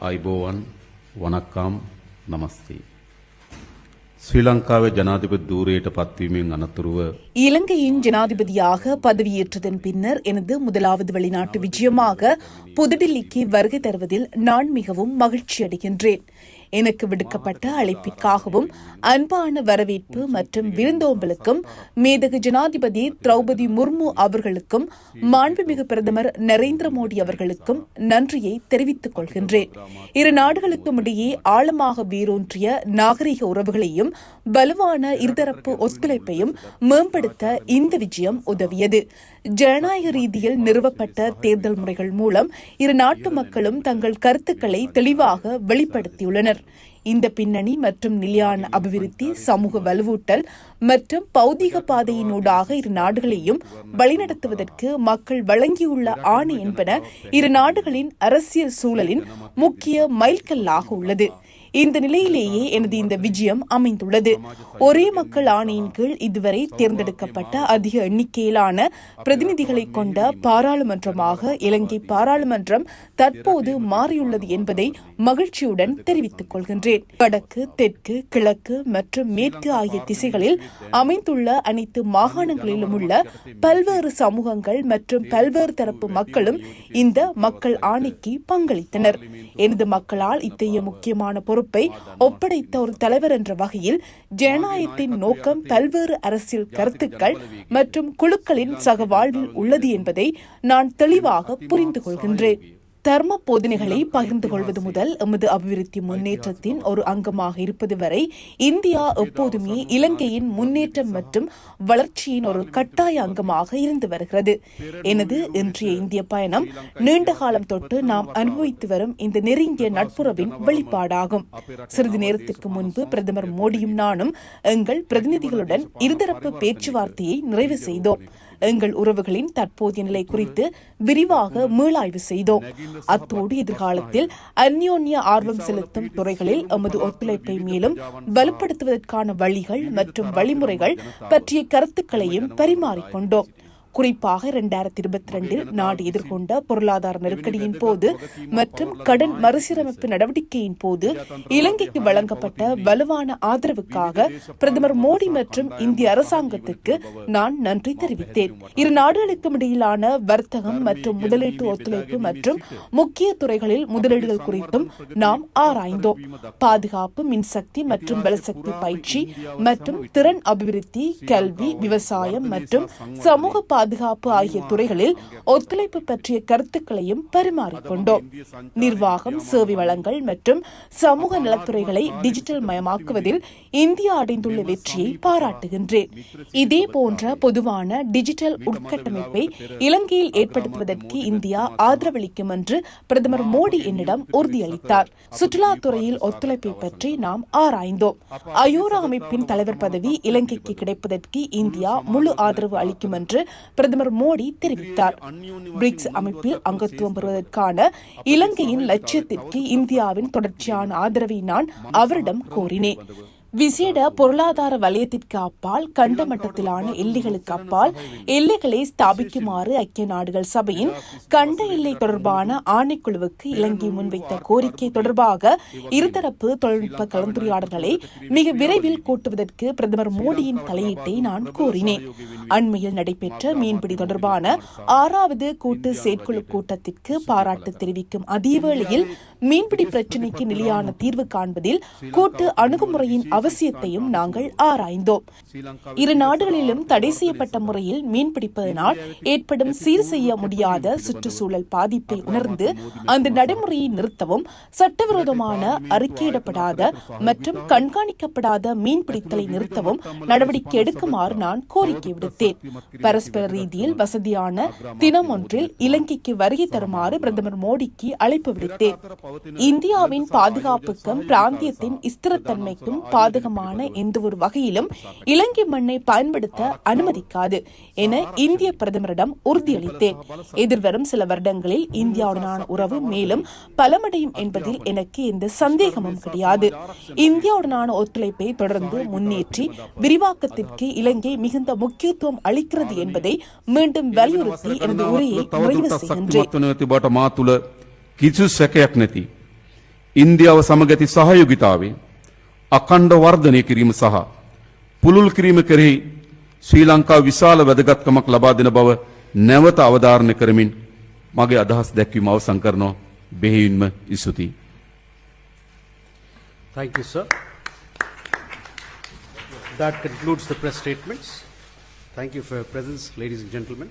අයිබෝවන් වනක්කාම් නමස්තේ. ශ්‍රී ලංකාවේ ජනාධිපති ධූරයට පත්වීමෙන් අනතුරුව இலங்கையின் ஜனாதிபதியாக பதவியேற்றதன் பின்னர் எனது முதலாவது வெளிநாட்டு விஜயமாக புதுடில்லிக்கு வருகை தருவதில் நான் மிகவும் மகிழ்ச்சி அடைகின்றேன் எனக்கு விடுக்கப்பட்ட அழைப்பிற்காகவும் அன்பான வரவேற்பு மற்றும் விருந்தோம்பலுக்கும் மேதகு ஜனாதிபதி திரௌபதி முர்மு அவர்களுக்கும் மாண்புமிகு பிரதமர் நரேந்திர மோடி அவர்களுக்கும் நன்றியை தெரிவித்துக் கொள்கின்றேன். இரு நாடுகளுக்கும் இடையே ஆழமாக வேரூன்றிய நாகரிக உறவுகளையும் வலுவான இருதரப்பு ஒத்துழைப்பையும் மேம்படுத்த இந்த விஜயம் உதவியது. ஜனநாயக ரீதியில் நிறுவப்பட்ட தேர்தல் முறைகள் மூலம் இரு நாட்டு மக்களும் தங்கள் கருத்துக்களை தெளிவாக வெளிப்படுத்தியுள்ளனர். இந்த பின்னணி மற்றும் நிலையான அபிவிருத்தி சமூக வலுவூட்டல் மற்றும் பௌதிக பாதையினூடாக இரு நாடுகளையும் வழிநடத்துவதற்கு மக்கள் வழங்கியுள்ள ஆணை என்பன இரு நாடுகளின் அரசியல் சூழலின் முக்கிய மைல்கல்லாக உள்ளது. இந்த நிலையிலேயே எனது இந்த விஜயம் அமைந்துள்ளது. ஒரே மக்கள் ஆணையின் கீழ் இதுவரை தேர்ந்தெடுக்கப்பட்ட அதிக எண்ணிக்கையிலான பிரதிநிதிகளை கொண்ட பாராளுமன்றமாக இலங்கை பாராளுமன்றம் தற்போது மாறியுள்ளது என்பதை மகிழ்ச்சியுடன் தெரிவித்துக் கொள்கின்றேன். வடக்கு தெற்கு கிழக்கு மற்றும் மேற்கு ஆகிய திசைகளில் அமைந்துள்ள அனைத்து மாகாணங்களிலும் உள்ள பல்வேறு சமூகங்கள் மற்றும் பல்வேறு தரப்பு மக்களும் இந்த மக்கள் ஆணைக்கு பங்களித்தனர். எனது மக்களால் இத்தகைய முக்கியமான பொருள் பொறுப்பை ஒப்படைத்த ஒரு தலைவர் என்ற வகையில் ஜனநாயகத்தின் நோக்கம் பல்வேறு அரசியல் கருத்துக்கள் மற்றும் குழுக்களின் சக வாழ்வில் உள்ளது என்பதை நான் தெளிவாக புரிந்து கொள்கின்றேன். தர்ம போதனைகளை பகிர்ந்து கொள்வது முதல் எமது அபிவிருத்தி முன்னேற்றத்தின் ஒரு அங்கமாக இருப்பது வரை இந்தியா எப்போதுமே இலங்கையின் முன்னேற்றம் மற்றும் வளர்ச்சியின் ஒரு கட்டாய அங்கமாக இருந்து வருகிறது. எனது இன்றைய இந்திய பயணம் நீண்ட காலம் தொட்டு நாம் அனுபவித்து வரும் இந்த நெருங்கிய நட்புறவின் வெளிப்பாடாகும். சிறிது நேரத்திற்கு முன்பு பிரதமர் மோடியும் நானும் எங்கள் பிரதிநிதிகளுடன் இருதரப்பு பேச்சுவார்த்தையை நிறைவு செய்தோம். எங்கள் உறவுகளின் தற்போதைய நிலை குறித்து விரிவாக மீளாய்வு செய்தோம். அத்தோடு எதிர்காலத்தில் அந்யோன்ய ஆர்வம் செலுத்தும் துறைகளில் எமது ஒத்துழைப்பை மேலும் வலுப்படுத்துவதற்கான வழிகள் மற்றும் வழிமுறைகள் பற்றிய கருத்துக்களையும் பரிமாறிக்கொண்டோம். குறிப்பாக இரண்டாயிரத்தி இருபத்தி ரெண்டில் நாடு எதிர்கொண்ட பொருளாதார நெருக்கடியின் போது மற்றும் கடன் மறுசீரமைப்பு நடவடிக்கையின் போது இலங்கைக்கு வழங்கப்பட்ட வலுவான ஆதரவுக்காக பிரதமர் மோடி மற்றும் இந்திய அரசாங்கத்துக்கு நான் நன்றி தெரிவித்தேன். இரு நாடுகளுக்கும் இடையிலான வர்த்தகம் மற்றும் முதலீட்டு ஒத்துழைப்பு மற்றும் முக்கிய துறைகளில் முதலீடுகள் குறித்தும் நாம் ஆராய்ந்தோம். பாதுகாப்பு மின்சக்தி மற்றும் பலசக்தி பயிற்சி மற்றும் திறன் அபிவிருத்தி கல்வி விவசாயம் மற்றும் சமூக பாதுகாப்பு ஆகிய துறைகளில் ஒத்துழைப்பு பற்றிய கருத்துக்களையும் பரிமாறிக்கொண்டோம். நிர்வாகம் சேவை வளங்கள் மற்றும் சமூக நலத்துறைகளை டிஜிட்டல் மயமாக்குவதில் இந்தியா அடைந்துள்ள வெற்றியை பாராட்டுகின்றேன். இதே போன்ற பொதுவான டிஜிட்டல் உட்கட்டமைப்பை இலங்கையில் ஏற்படுத்துவதற்கு இந்தியா ஆதரவளிக்கும் என்று பிரதமர் மோடி என்னிடம் உறுதியளித்தார். சுற்றுலாத்துறையில் ஒத்துழைப்பை பற்றி நாம் ஆராய்ந்தோம். அயோரா அமைப்பின் தலைவர் பதவி இலங்கைக்கு கிடைப்பதற்கு இந்தியா முழு ஆதரவு அளிக்கும் என்று பிரதமர் மோடி தெரிவித்தார். பிரிக்ஸ் அமைப்பில் அங்கத்துவம் பெறுவதற்கான இலங்கையின் லட்சியத்திற்கு இந்தியாவின் தொடர்ச்சியான ஆதரவை நான் அவரிடம் கோரினேன். விசேட பொருளாதார வலயத்திற்கு அப்பால் கண்ட மட்டத்திலான எல்லைகளுக்கு அப்பால் எல்லைகளை ஸ்தாபிக்குமாறு ஐக்கிய நாடுகள் சபையின் கண்ட எல்லை தொடர்பான ஆணைக்குழுவுக்கு இலங்கை முன்வைத்த கோரிக்கை தொடர்பாக இருதரப்பு தொழில்நுட்ப கலந்துரையாடல்களை மிக விரைவில் கூட்டுவதற்கு பிரதமர் மோடியின் தலையீட்டை நான் கோரினேன். அண்மையில் நடைபெற்ற மீன்பிடி தொடர்பான ஆறாவது கூட்டு செயற்குழு கூட்டத்திற்கு பாராட்டு தெரிவிக்கும் அதேவேளையில் மீன்பிடி பிரச்சினைக்கு நிலையான தீர்வு காண்பதில் கூட்டு அணுகுமுறையின் அவசியத்தையும் நாங்கள் ஆராய்ந்தோம். இரு நாடுகளிலும் தடை செய்யப்பட்ட முறையில் மீன்பிடிப்பதனால் ஏற்படும் சீர் செய்ய முடியாத சுற்றுச்சூழல் பாதிப்பை உணர்ந்து அந்த நடைமுறையை நிறுத்தவும் சட்டவிரோதமான அறிக்கையிடப்படாத மற்றும் கண்காணிக்கப்படாத மீன்பிடித்தலை நிறுத்தவும் நடவடிக்கை எடுக்குமாறு நான் கோரிக்கை விடுத்தேன். பரஸ்பர ரீதியில் வசதியான தினம் ஒன்றில் இலங்கைக்கு வருகை தருமாறு பிரதமர் மோடிக்கு அழைப்பு விடுத்தேன். இந்தியாவின் பாதுகாப்புக்கும் பிராந்தியத்தின் ஸ்திரத்தன்மைக்கும் பாதுகாப்பு பாதகமான எந்த ஒரு வகையிலும் இலங்கை மண்ணை பயன்படுத்த அனுமதிக்காது என இந்திய பிரதமரிடம் உறுதியளித்தேன் எதிர்வரும் சில வருடங்களில் இந்தியாவுடனான உறவு மேலும் பலமடையும் என்பதில் எனக்கு எந்த சந்தேகமும் கிடையாது இந்தியாவுடனான ஒத்துழைப்பை தொடர்ந்து முன்னேற்றி விரிவாக்கத்திற்கு இலங்கை மிகுந்த முக்கியத்துவம் அளிக்கிறது என்பதை மீண்டும் வலியுறுத்தி எனது உரையை நிறைவு செய்கின்றேன் සත්තුමත්වන ඇති බට මා තුළ කිසු සැකයක් නැති. ඉන්දියාව සමග ඇති සහයෝගිතාවේ අකණ්ඩ වර්ධනය කිරීම සහ පුළුල් කිරීම කෙරෙහි ශ්‍රී ලංකා විශාල වැදගත්කමක් ලබා දෙන බව නැවත අවධාරණය කරමින් මගේ අදහස් දැක්වීම අවසන් කරනවා බෙහෙවින්ම ස්තුතියි. Thank you, sir. That concludes the press statements. Thank you for your presence, ladies and gentlemen.